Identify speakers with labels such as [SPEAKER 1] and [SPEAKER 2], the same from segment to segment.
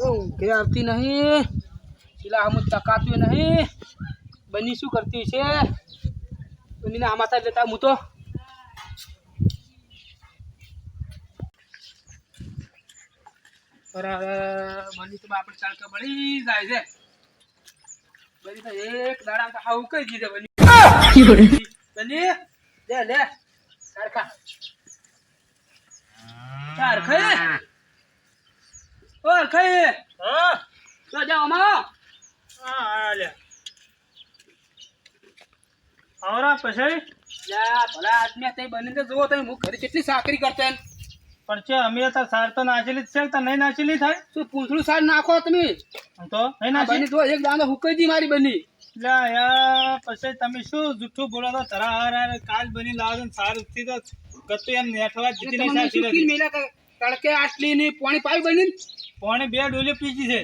[SPEAKER 1] ઊંઘે આવતી નહીં. પેલા આમ તકાતું નહીં. બની શું કરતી છે? બનીને આમાં લેતા હું તો બની તો આપણે ચાલ તો બળી જાય છે. બની તો એક દાડા તો હાવ કઈ દીધે બની. બની? લે લે. ખા. ચાર ખાય ઓર ખાય
[SPEAKER 2] હા
[SPEAKER 1] તો જાઓ અમારો.
[SPEAKER 2] હા આલ્યા આવરા પછી
[SPEAKER 1] યા ભલા આદમી તઈ બની તો જુઓ તમે હું ઘરે કેટલી સાકરી કરતા
[SPEAKER 2] પણ છે અમે તો સાર તો નાચેલી જ છે તો નહીં નાચેલી થાય?
[SPEAKER 1] શું પૂંછડું સાર નાખો તમે?
[SPEAKER 2] તો નહીં
[SPEAKER 1] આ બની
[SPEAKER 2] નાચી
[SPEAKER 1] જો એક દાંડો હુકઈ દી મારી બની.
[SPEAKER 2] લ્યા યા પછી તમે શું જુઠ્ઠું બોલો તો તરા હાર કાલ બની લાવો સારું થી તો એમ નેઠવા સાચી નથી.
[SPEAKER 1] મેલા તડકે આટલી ની પોણી પાઈ બની
[SPEAKER 2] પોણે બે ડોલી પીજી છે.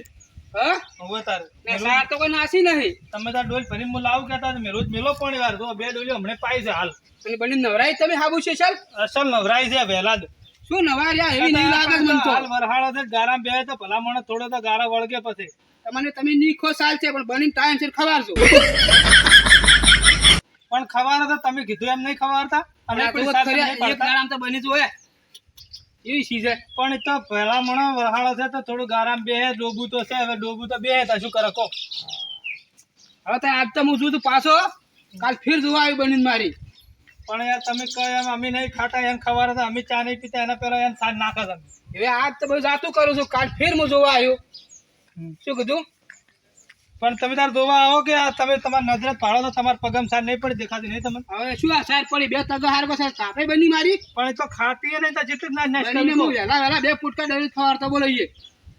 [SPEAKER 1] હા?
[SPEAKER 2] હવે તારે
[SPEAKER 1] ને તો કોઈ નાસી નહીં.
[SPEAKER 2] તમે તાર ડોલ ફરીને હું લાવું કહેતા હતા, રોજ મેલો પોણી વાર. તો બે ડોલીઓ હમણાં પાઈ છે હાલ.
[SPEAKER 1] અને બની નવરાઈ તમે હાબુ છે ચાલ?
[SPEAKER 2] અસલ નવરાઈ છે વહેલા જ.
[SPEAKER 1] શું નવાર યા એવી નહીં લાગે મને તો.
[SPEAKER 2] હાલ વરહાળો છે ગારા બે તો ભલા મને થોડો તો ગારા વળગે પછી.
[SPEAKER 1] તમને તમે નીખો સાલ છે પણ બની ટાઈમ છે ખવારજો.
[SPEAKER 2] પણ ખવાર હતા તમે કીધું એમ નહીં ખવારતા અને
[SPEAKER 1] આ તો
[SPEAKER 2] કોઈ સાથ
[SPEAKER 1] ખરી
[SPEAKER 2] નહીં
[SPEAKER 1] એક. તો બની જોયે એવી ચીજ
[SPEAKER 2] પણ તો પહેલા મણો વરહાળો છે તો થોડું ગારામ બે ડોબું તો છે હવે ડોબું તો બે તો શું કરો
[SPEAKER 1] હવે તો આજ તો હું તું પાછો. કાલ ફીર જોવા આવી બની મારી.
[SPEAKER 2] પણ યાર તમે કહો એમ અમે નહીં ખાતા એમ ખબર હતા અમે ચા નહીં પીતા એના પહેલા એમ સાંજ નાખો તમે.
[SPEAKER 1] હવે આજ તો બધું જાતું કરું છું. કાલ ફીર હું જોવા આવ્યો. શું કીધું?
[SPEAKER 2] પણ તમે તાર જોવા આવો કે આ તમે તમારી નજરે પાડો તો તમારા પગમ સાર નહીં પડી દેખાતી નહીં તમને?
[SPEAKER 1] હવે શું આ સાર પડી? બે તગા હાર પાસે સાથે બની મારી?
[SPEAKER 2] પણ એ તો ખાતી નહીં તો જેટલું ના નાશ
[SPEAKER 1] વેલા વહેલા બે ફૂટકા ડરી ખવારતો બોલાઈએ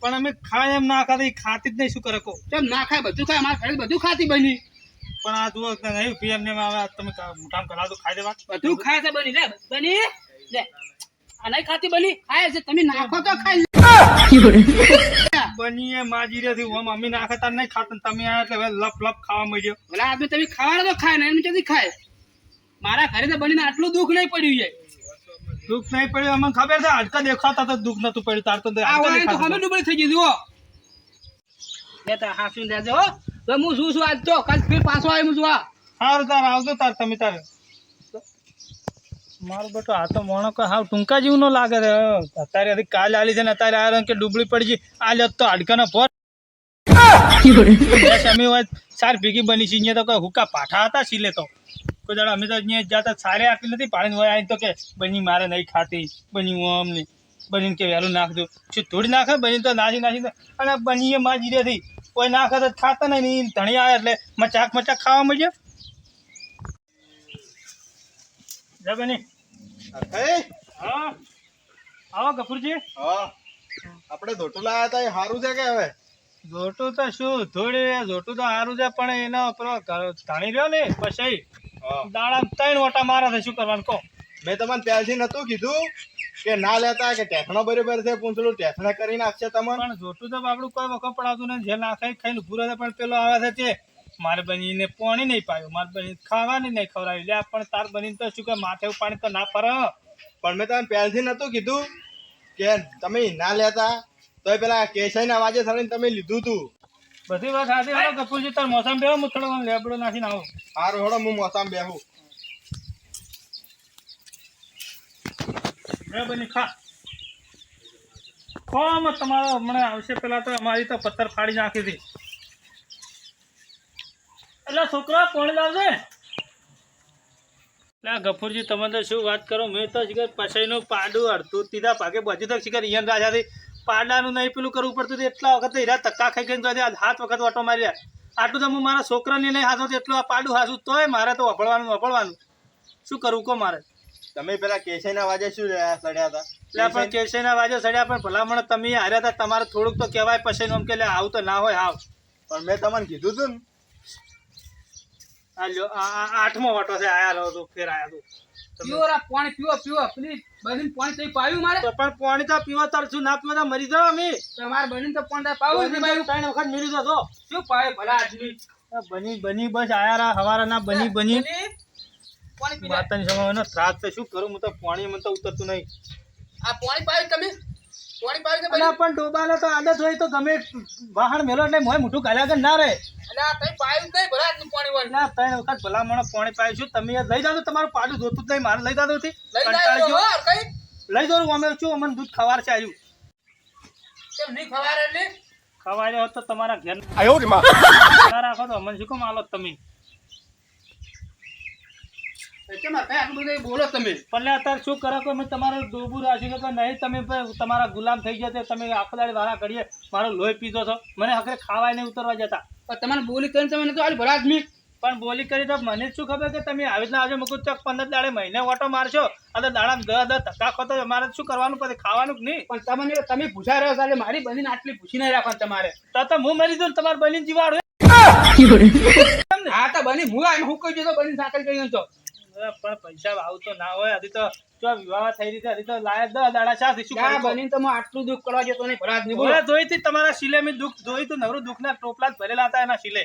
[SPEAKER 2] પણ અમે ખાય એમ ના ખાતી ખાતી જ નહીં શું કરે કો
[SPEAKER 1] કેમ ના ખાય? બધું ખાય અમારા ઘરે બધું ખાતી બની.
[SPEAKER 2] પણ આ જુઓ નહીં પીએમ ને આવે તમે કામ કરા તો ખાઈ દેવા
[SPEAKER 1] બધું ખાય છે બની. લે બની. લે. આ નહીં ખાતી બની ખાય છે. તમે નાખો તો ખાઈ
[SPEAKER 2] બનીએ માજીરે થી ઓમ અમે ના ખાતા નહીં ખાતા તમે આયા એટલે લપ લપ ખાવા મળ્યો
[SPEAKER 1] ભલા આદમી તમે ખાવાના તો ખાય ને એમ ક્યાંથી ખાય? મારા ઘરે તો બનીને આટલું દુઃખ નહીં પડ્યું છે.
[SPEAKER 2] દુઃખ નહીં પડ્યું અમને ખબર છે આજકા દેખાતા તો દુઃખ નતું પડ્યું તાર તો
[SPEAKER 1] આ
[SPEAKER 2] હાડકા હતા.
[SPEAKER 1] ડૂબળી થઈ ગયું જુઓ. લેતા હાસું લેજો હો. તો હું શું છું આજ તો? કાલ ફેર પાછો આવી હું જોવા.
[SPEAKER 2] સારું તાર આવજો તાર તમે તારે. મારો બેટો આ તો મોણો કોઈ હાવ ટૂંકા નો લાગે છે અત્યારે હજી કાલ આલી છે ને અત્યારે આ કે ડુબળી પડી ગઈ. આ લે તો હાડકાનો બસ અમે સાર ભેગી બની છે. અહીંયા તો કોઈ હુકા પાઠા હતા સીલે તો. કોઈ દાડો અમે તો અહીંયા જતા સારે આટલી નથી પાડીને હોય આવીને તો કે બની મારે નહીં ખાતી, બની હું અમને બનીને કે વહેલું નાખજો. શું થોડી નાખે, બની તો નાસી નાસી અને બનીએ માં જીરે થઈ કોઈ નાખે તો ખાતા નહીં ધણી આવે એટલે મચાક મચાક ખાવા મળ્યો. બની? હા? આવો કપૂરજી
[SPEAKER 3] હા. આપણે ધોતું લાયા હતા એ સારું છે કે હવે?
[SPEAKER 2] જોટું તો શું થોડી જોટું તો સારું છે પણ એનો પેલો ધાણી રહ્યો ને પછી. દાડા ત્રણ ઓટા મારા છે શું કરવાનું કહો?
[SPEAKER 3] મેં તમને ત્યારથી નતું કીધું કે ના લેતા કે ટેકનો બરોબર છે પૂંછડું ટેકના કરી નાખશે તમને.
[SPEAKER 2] પણ જોટું તો આપણું કોઈ વખત પડાતું નથી જે નાખે ખાઈ ખાઈને ઉભું રહે પણ પેલો આવે છે તે મારે બનીને પાણી નહીં પાયું. મારે બની ખાવાની નહીં ખવડાવી. લે પણ તાર બનીને તો શું કે માથે પાણી તો ના ફરે.
[SPEAKER 3] પણ મેં તમે પહેલથી નતું કીધું કે તમે ના લેતા તોય પેલા કેસાઈના વાજે થઈને તમે લીધું તું.
[SPEAKER 2] બધી વાત સાચી. હાલો કપૂરજી તાર મોસમ બેહો હું થોડો લેબડો નાખીને આવું.
[SPEAKER 3] સારું હેડો હું મોસામ બેહું.
[SPEAKER 2] બની ખા. કોમ તમારો હમણાં આવશે પેલા તો અમારી તો પથ્થર ફાડી નાખી હતી. એટલે છોકરા કોણ લાવશે? એટલે ગફુરજી તમે તો શું વાત કરો? મેં તો શીખર પછાઈનું પાડું અડતું તીધા પાકે બધું તો શીખર ઈયન રાજાથી પાડાનું નહીં પેલું કરવું પડતું હતું. એટલા વખત હીરા તક્કા ખાઈ આજે હાથ વખત ઓટો માર્યા. આટલું તો હું મારા છોકરાને નહીં હાથો તો એટલું આ પાડું હાસું તોય મારે તો વફળવાનું વફળવાનું શું કરવું કહો મારે?
[SPEAKER 3] તમે પેલા કેશયના વાજે શું રહ્યા સડ્યા હતા?
[SPEAKER 2] એટલે પણ કેશયના વાજે સડ્યા પણ ભલામણ તમે હાર્યા હતા. તમારે થોડુંક તો કહેવાય પછી એમ કે આવું તો ના હોય આવ.
[SPEAKER 3] પણ મેં તમને કીધું તું ને
[SPEAKER 2] આઠમો વાટો છે આયા રહો તો ફેર આયા તો. તમે-
[SPEAKER 1] પીવો રા પાણી પીવો પીવો પેલી બની પાણી તઈ પાયું મારે?
[SPEAKER 2] તો પણ પાણી તો પીવા તાર શું ના પીવા મરી જાવ અમે.
[SPEAKER 1] તમારે બની તો પાણી પાવું
[SPEAKER 2] ત્રણ વખત મરી જતો
[SPEAKER 1] શું પાય ભલા આદમી?
[SPEAKER 2] બની બની બસ આયા રા હવારા ના બની બની.
[SPEAKER 1] પાણી પી.
[SPEAKER 2] સમયનો ત્રાસ તો શું કરું? હું તો પાણી મને તો ઉતરતું નહીં.
[SPEAKER 1] આ પાણી પાય તમે? પાણી પાવી છે
[SPEAKER 2] અને પણ ડોબાને તો આદત હોય તો ગમે વાહણ મેલો એટલે મોય મોઢું ગાલ્યા વગર ના રહે
[SPEAKER 1] એટલે તઈ પાયું નહીં ભરા આટલું પાણી હોય
[SPEAKER 2] ના ત્રણ વખત ભલામણ પાણી પાય છું. તમે લઈ જાજો તમારું પાડું જોતું જ નહીં મારે લઈ જાજો થી.
[SPEAKER 1] લઈ
[SPEAKER 2] જાઉં અમે છું અમને દૂધ ખવાર છે આજુ
[SPEAKER 1] કેમ નહીં ખવારે એટલે?
[SPEAKER 2] ખવાય તો તમારા ઘેર રાખો તો અમને શું કામ આલો તમે
[SPEAKER 1] કેમ આ કઈ આટલું બધું બોલો તમે?
[SPEAKER 2] પણ અત્યારે શું કરો કે અમે તમારું ડોબું રાખ્યું કે નહીં? તમે તમારા ગુલામ થઈ ગયા તમે આખો દાડી કરીએ મારો લોહી પીધો છો. મને હકરે ખાવાય નહીં ઉતરવા જતા.
[SPEAKER 1] પણ તમારે બોલી કરીને તમે ભરા આદમી.
[SPEAKER 2] પણ બોલી કરી તો મને શું ખબર કે તમે આવી રીતના આજે મૂકું ચોક પંદર દાડે મહિને ઓટો મારશો? અને દાડા દસ દસ ધક્કા ખોતો અમારે શું કરવાનું? પછી ખાવાનું નહીં?
[SPEAKER 1] પણ તમને તમે પૂછા રહ્યો એટલે મારી બનીને આટલી પૂછી નહીં રાખવાનું તમારે.
[SPEAKER 2] તો તો હું મરી દઉં તમારે બની જીવાડું.
[SPEAKER 1] હા તો બની. હું આને હું કહી દઉં બની સાકર કહી તો
[SPEAKER 2] પણ પૈસા આવું તો ના હોય. હજી તો જો વિવાહ થઈ રીતે હજી તો લાયક દસ દાડા શાથી શું કરું
[SPEAKER 1] બની તો હું આટલું દુઃખ કરવા જતો નહીં ભરાત નહીં બોલો.
[SPEAKER 2] જોઈ હતી તમારા શિલે મેં દુઃખ જોઈ તું નવરું દુઃખના ટોપલા ભરેલા હતા એના શિલે.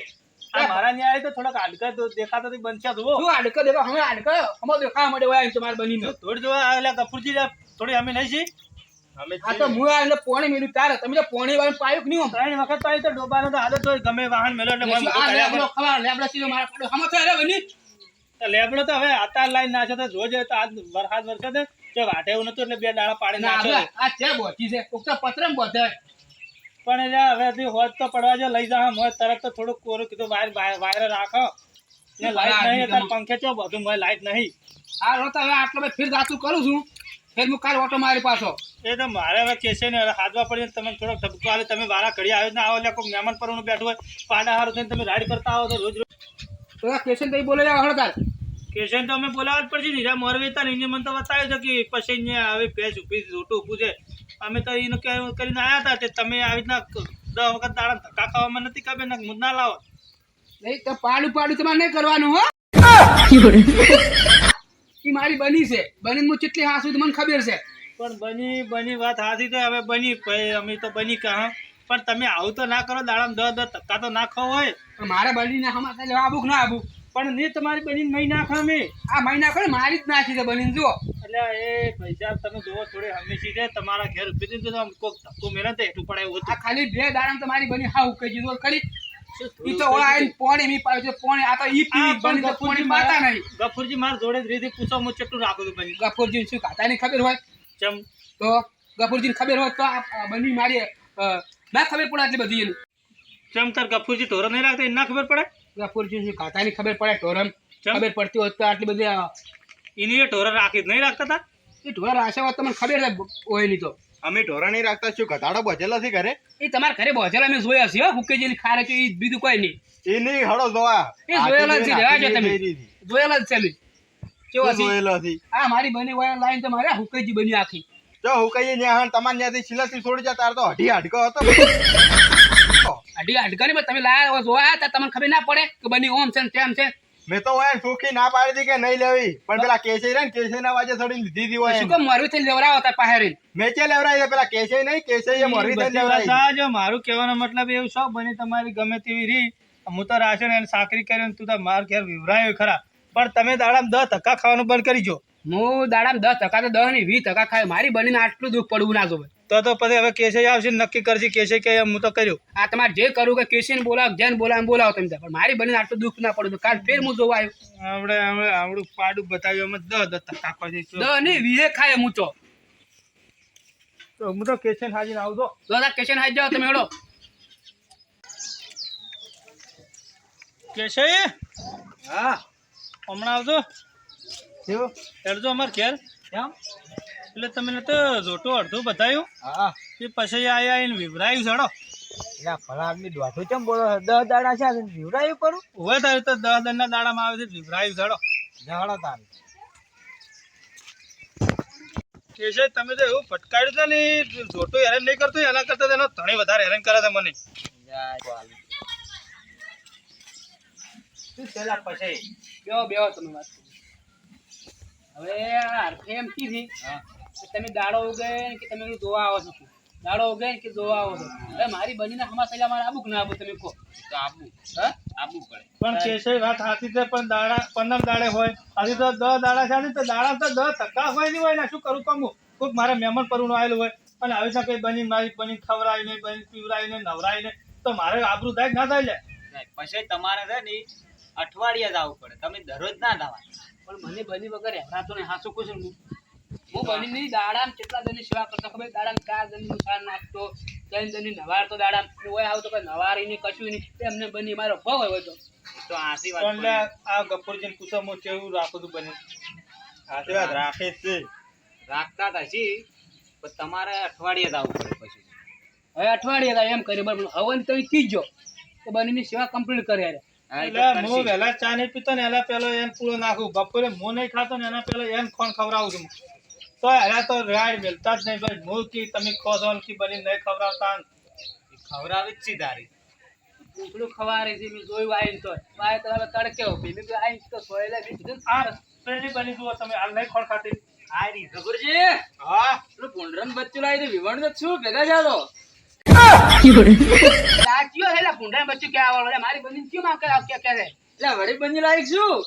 [SPEAKER 2] આ મારા ન્યાય તો થોડોક હાડકા દેખાતો દેખાતા બનશે જુઓ.
[SPEAKER 1] શું આડકો દેખા અમે આડકો અમે દેખા મળે હોય તમારે બની
[SPEAKER 2] થોડી જોવા આવેલા કપૂરજી થોડી અમે નહીં છીએ
[SPEAKER 3] અમે
[SPEAKER 1] તો હું આ પોણી મેળ્યું તારે તમે તો પોણી વાળું પાયું કે નહીં?
[SPEAKER 2] ત્રણ વખત આવી તો ડોબાનો તો આદત હોય ગમે વાહન મેલો એટલે
[SPEAKER 1] સીધો મારા પાડો. હમો તો અરે બની.
[SPEAKER 2] લેબડો તો હવે આતાર લાઈન નાખ્યો તો જોજે તો આજ વરસાદ વરસાદ કે વાટે એવું નતું એટલે બે દાડા પાડી નાખ્યો
[SPEAKER 1] આ છે બોચી છે. કોક તો પત્રમ બોધે.
[SPEAKER 2] પણ એટલે હવે હજી હોત તો પડવા જો લઈ જા મોય તરત તો થોડું કોરું કીધું વાયર વાયર રાખો. ને લાઈટ નહીં અત્યારે પંખે ચો બધું મોય લાઈટ નહીં.
[SPEAKER 1] આ રો તો હવે આટલો બધો ફિર જાતું કરું છું. ફેર હું કાલ ઓટો મારી પાછો.
[SPEAKER 2] એ તો મારે હવે કેસે ને હવે હાથવા પડી તમે થોડોક ધબકો આલે તમે વારા ઘડી આવ્યો ના આવો એટલે કોઈ મહેમાન પરનું બેઠું હોય પાડા હારું થઈને તમે રાઈડ કરતા આવો તો રોજ રોજ.
[SPEAKER 1] તો કેશન તઈ બોલે જાવ હળતાર
[SPEAKER 2] કેશન તો અમે બોલાવવા જ પડશે ને. હીરા મોરવી હતા ને એને મને તો બતાવ્યું છે કે પછી અહીંયા આવી ભેંસ ઊભી જોટું ઊભું છે. અમે તો એનું કે કરીને આવ્યા હતા તે તમે આવી રીતના દસ વખત દાડા ધક્કા ખાવામાં નથી ખબર ને મુદ ના લાવો.
[SPEAKER 1] નહીં તો પાડું પાડું તમારે નહીં કરવાનું હો. ઈ મારી બની છે. બની હું કેટલી હાસું મને ખબર છે.
[SPEAKER 2] પણ બની બની વાત હાથી તો હવે બની. અમે તો બની કહા પણ તમે આવું તો ના કરો દાડામાં દસ દસ ધક્કા તો નાખો હોય.
[SPEAKER 1] મારે મારે બનીને હમણાં લેવા આબુક ના આબુ
[SPEAKER 2] પણ ને તમારી બની મહી નાખો અમે.
[SPEAKER 1] આ મહી નાખો મારી જ નાખી છે બનીને જુઓ.
[SPEAKER 2] એટલે એ પૈસા તમે જોવો થોડી હંમેશા છે તમારા ઘેર ઊભી દીધું તો કોક ધક્કો મેળે તો એટલું પડે એવું
[SPEAKER 1] ખાલી બે દાડા તમારી મારી બની હા કહી દીધું. ખરી ઈ તો ઓળા આઈને પોણી મી પાડ્યો પોણી. આ તો ઈ પી બની તો પોણી માતા નહીં.
[SPEAKER 2] ગફુરજી માર જોડે જ રીધી પૂછો હું ચટુ રાખો તો બની.
[SPEAKER 1] ગફુરજી શું ખાતાની ખબર હોય?
[SPEAKER 2] ચમ.
[SPEAKER 1] તો ગફુરજી ખબર હોય તો બની મારી ના ખબર પડે આટલી બધી એની.
[SPEAKER 2] ચમ તાર ગફુરજી ઢોરો નહીં રાખતા? એને ના ખબર પડે?
[SPEAKER 1] ગફુરજી ખાતાની ખબર પડે ઢોરમ? ખબર પડતી હોત તો આટલી બધી
[SPEAKER 2] એની એ રાખી નહીં રાખતા તા
[SPEAKER 1] એ ઢોર રાખે હોત તમને ખબર છે હોય નહીં તો.
[SPEAKER 3] અમે ઢોરા નહીં રાખતા શું ઘટાડો બચેલા છે ઘરે?
[SPEAKER 1] એ તમારા ઘરે બચેલા મેં જોયા છે હો હુકેજીની ખારે છે એ બીજું કોઈ નહીં.
[SPEAKER 3] એ નહીં હળો જોવા.
[SPEAKER 1] એ જોયેલા છે, રહેવા જો તમે. જોયેલા જ છે કેવા છે
[SPEAKER 3] જોયેલા છે?
[SPEAKER 1] આ મારી બની હોય લાઈન તો મારે હુકેજી બની આખી.
[SPEAKER 3] જો હું કહીએ ન્યા હણ તમારે ત્યાંથી સિલાથી છોડી જા તાર તો અઢી હાડકો હતો.
[SPEAKER 1] અઢી અઢગાની માં તમે લાયા જોયા હતા તમને ખબર ના પડે કે બની ઓમ છે ને તેમ છે.
[SPEAKER 3] મેં તો હોય સુખી ના પાડી હતી કે નહીં લેવી પણ પેલા કેસે રે ને કેસે ના વાજે થોડી લીધી હતી હોય
[SPEAKER 1] શું કે મારું થઈ લેવડાવો હતા પહેરી
[SPEAKER 3] મેં કે લેવરાઈ છે? પેલા કેસે નહીં કેસે એ મોરવી થઈ
[SPEAKER 2] બધી વાત મારું કહેવાનો મતલબ એવું શોખ બની તમારી ગમે તેવી રી હું તો રાશન એને સાકરી કરીને તું તો માર ઘેર વિવરાયો ખરા. પણ તમે દાડામાં દસ ધક્કા ખાવાનું બંધ કરી જો.
[SPEAKER 1] હું દાડામાં દસ ટકા તો દસની વીસ ટકા ખાય મારી બનીને આટલું દુઃખ પડવું ના જોવે.
[SPEAKER 2] તો તો પછી હવે કેસે આવશે ને નક્કી કરશે કેસે કે હું તો કર્યું.
[SPEAKER 1] આ તમારે જે કરું કે કેસીને બોલાવો જેને બોલાવ બોલાવો તમે પણ મારી બનીને આટલું દુઃખ ના પડવું કાલ ફેર હું જોવા આવ્યો.
[SPEAKER 2] આપણે આપણે આવડું પાડું બતાવ્યું અમે દસ દસ ટકા
[SPEAKER 1] પછી દસની વીસે ખાય હું તો
[SPEAKER 2] તો હું તો કેસે હાજીને આવજો
[SPEAKER 1] દાદા કેશન હાજી જાઓ તમે હેડો.
[SPEAKER 2] કેસે
[SPEAKER 1] હા.
[SPEAKER 2] હમણાં આવજો.
[SPEAKER 1] કેવું
[SPEAKER 2] અડધો અમાર ઘેર.
[SPEAKER 1] કેમ?
[SPEAKER 2] એટલે તમે તો જોટું અડધું બતાવ્યું
[SPEAKER 1] હા.
[SPEAKER 2] તે પછી આયા આવીને વિવરાયું ચડો
[SPEAKER 1] એટલે ભલા આદમી દોઢું કેમ બોલો દસ દાડા છે વિવરાયું કરું?
[SPEAKER 2] હવે તારે તો દસ દંડના દાડામાં આવે છે વિવરાયું ચડો
[SPEAKER 1] જાડો તારે.
[SPEAKER 2] કેશે તમે તો એવું ફટકાર્યું છે ને જોટું હેરાન નહીં કરતું એના કરતા તો એનો ધણી વધારે હેરાન કરે છે મને.
[SPEAKER 1] શું પેલા પછી? બેહો બેહો તમે વાત. હવે આ અર્થે એમ કીધી કે તમે દાડો ઉગે કે તમે જોવા આવો છો દાડો ઉગે કે જોવા આવો છો હવે મારી બનીને હમા પહેલા મારે આબુ કે ના આબુ તમે કહો. તો આબુ. હા? આબુ પડે.
[SPEAKER 2] પણ કેશે વાત હાથી છે પણ દાડા પંદર દાડે હોય. આજે તો દસ દાડા છે આજે તો દાડા તો દસ ટકા હોય નહીં હોય ને શું કરું કમું? કોઈક મારે મહેમાન પરનું આવેલું હોય અને આવી શકે બની મારી બની ખવડાવીને બની નવરાય નહીં તો મારે આબરૂ થાય ના થાય લે?
[SPEAKER 4] પછી તમારે છે ને અઠવાડિયા જ આવવું પડે. તમે દરરોજ ના દાવા
[SPEAKER 1] પણ મને બની વગર હેરાતો ને હાસો કહું છું? હું બની ની દાડામ કેટલા દની સેવા કરતો ખબર? દાડામ ચાર દની સાર નાખતો ત્રણ દની નવારતો દાડામ. હોય આવતો કઈ નવારી નહીં કશું નહીં. એમને બની મારો ભાવ હોય તો
[SPEAKER 4] તો આસી વાત
[SPEAKER 2] આ ગફુરજીને કુસમો કેવું રાખું તું બને?
[SPEAKER 3] આશીર્વાદ રાખે છે.
[SPEAKER 4] રાખતા હતા છી પણ તમારે અઠવાડિયે આવવું પડે પછી.
[SPEAKER 1] હવે અઠવાડિયે એમ કરી બરાબર. હવે તમે કીજો તો બનીની સેવા કમ્પ્લીટ કરે
[SPEAKER 4] તો
[SPEAKER 2] એટલે હું. વહેલા ચા નહીં પીતો ને એના પેલો એને પૂરો નાખું. બપોરે હું નહીં ખાતો ને એના પેલો એને ખોણ ખવડાવું છું તો એના તો રાડ મેલતા જ નહીં. ભાઈ હું કી તમે ખો છો કી બની નહીં ખવડાવતા
[SPEAKER 4] ખવડાવી જ છી તારી
[SPEAKER 1] પૂછડું ખવારે છે મેં જોયું આવીને તો. આય તો હવે તડકે મેં કીધું આવીને તો સોયલા બીજું
[SPEAKER 2] આ પેલી બની જુઓ તમે આ નહીં ખોળ ખાતી.
[SPEAKER 4] આ રી
[SPEAKER 1] ગબરજી
[SPEAKER 3] હા.
[SPEAKER 1] પેલું ભૂંડરાનું બચ્ચું લાવી દે. વિવણ તો છું ભેગા ચાલો સાચીઓ છે લા બચ્ચું ક્યાં લે મારી બંદી ક્યું માં કરે કે કે છે લે વળી બની લાયક છું.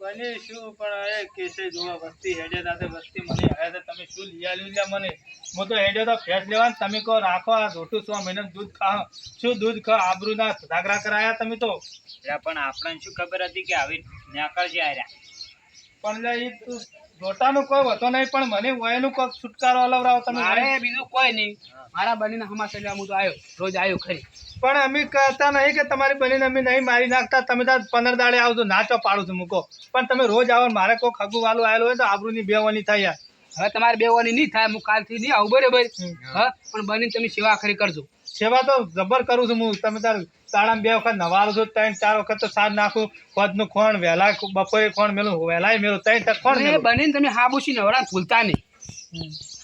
[SPEAKER 2] બની શું પણ એ કેસે જોવા વસ્તી હેડે સાથે વસ્તી મને હવે તો તમે શું લઈ આલ્યું લે મને? હું તો હેડ્યો તો ફેસ લેવા તમે કહો રાખો આ સો મહિના દૂધ ખાઓ. શું દૂધ ખા આબરૂ ના ધાગરા કરાયા તમે તો?
[SPEAKER 4] એટલે પણ આપણને શું ખબર હતી કે આવી નેકળ છે આર્યા
[SPEAKER 2] પણ લે ઈ તું રોટાનું કોઈ વતો નહીં પણ મને વયનું કોઈક છુટકારો અલવરાવો તમે
[SPEAKER 1] અરે બીજું કોઈ નહીં. મારા બનીને હમાસે લેવા હું તો આવ્યો રોજ આવ્યો ખરી.
[SPEAKER 2] પણ અમે કહેતા નહીં કે તમારી બનીને અમે નહીં મારી નાખતા. તમે તો પંદર દાડે આવજો નાચો પાડું છું મૂકો. પણ તમે રોજ આવો મારે કોઈ ખગુ વાલું આવેલું હોય તો આબરૂની બેવાની થાય
[SPEAKER 1] હવે તમારે બેવાની નહીં થાય હું કાલથી નહીં આવું બરાબર?
[SPEAKER 2] હમ.
[SPEAKER 1] હા? પણ બની તમે સેવા ખરી કરજો.
[SPEAKER 2] સેવા તો જબર કરું છું હું. તમે તાર સાડા બે વખત નવાલું છું ત્રણ ચાર વખત તો સાજ નાખું. ખોદનું ખોણ વહેલા બપોરે ખોણ મેલું વહેલાય મેલું ત્રણ તક ખોણ
[SPEAKER 1] અને તમે હા બુસી નવરા ભૂલતા નહીં.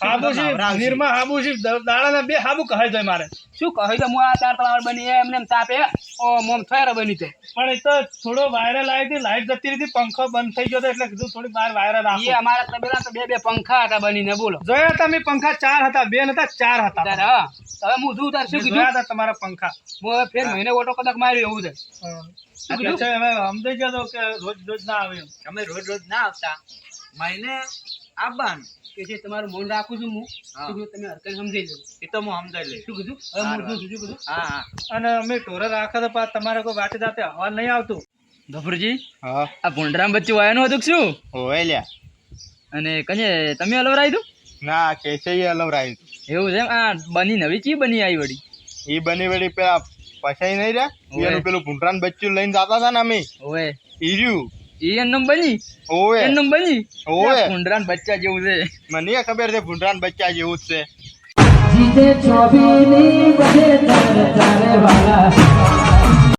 [SPEAKER 2] હાબુસી નીરમાં હાબુસી દાડાના બે હાબુ કહે જાય મારે.
[SPEAKER 1] શું કહે તો હું આ ચાર તળાવ બની એમને એમ તાપે ઓ મોમ થયા બની તો.
[SPEAKER 2] પણ એ તો થોડો વાયરલ આવી હતી લાઈટ જતી હતી પંખો બંધ થઈ ગયો હતો એટલે કીધું થોડી બહાર વાયરલ
[SPEAKER 1] એ અમારા તબેલા તો બે બે પંખા હતા બનીને બોલો.
[SPEAKER 2] જોયા તમે પંખા ચાર હતા બે નતા ચાર હતા.
[SPEAKER 1] તારે હા. હવે હું શું તાર શું કીધું?
[SPEAKER 2] હતા તમારા પંખા.
[SPEAKER 1] હું હવે ફેર મહિને ઓટો કદાચ માર્યો એવું છે.
[SPEAKER 2] હવે સમજાઈ ગયો તો કે રોજ રોજ ના આવે એમ.
[SPEAKER 4] તમે રોજ રોજ ના આવતા. મહિને આવવાનું
[SPEAKER 1] કે જે તમારું મન રાખું છું હું. કીધું તમે હરકત સમજી લો
[SPEAKER 4] એ તો હું સમજાઈ લઈશ.
[SPEAKER 1] શું કીધું? હવે હું શું કીધું? કીધું?
[SPEAKER 4] હા હા.
[SPEAKER 2] અને અમે ટોરા રાખા તો પાછા તમારે કોઈ વાતે જાતે હવા નહીં આવતું.
[SPEAKER 1] ગફુરજી
[SPEAKER 3] હા.
[SPEAKER 1] આ ભૂંડરામ બચ્ચું વાયાનું હતું કે શું?
[SPEAKER 3] હોય લ્યા.
[SPEAKER 1] અને કને તમે અલવરાઈ દઉં
[SPEAKER 3] ના કેસે અલવરાયું
[SPEAKER 1] એવું છે આ બની નવી ચી બની આવી વળી?
[SPEAKER 3] એ બની વળી પેલા પછાઈ નહીં રહ્યા? પેલું ભૂંટરાન બચ્ચું લઈને જતા હતા ને અમે.
[SPEAKER 1] ઓએ
[SPEAKER 3] ઈ રહ્યું.
[SPEAKER 1] ઈ એનું બની?
[SPEAKER 3] ઓવે.
[SPEAKER 1] એનું બની?
[SPEAKER 3] ઓવે.
[SPEAKER 1] ભૂંડરાન બચ્ચા જેવું છે.
[SPEAKER 3] મને ખબર છે ભૂંડરાન બચ્ચા જેવું જ છે.
[SPEAKER 5] જીજે છોબીની બધે તારે તારે વાલા.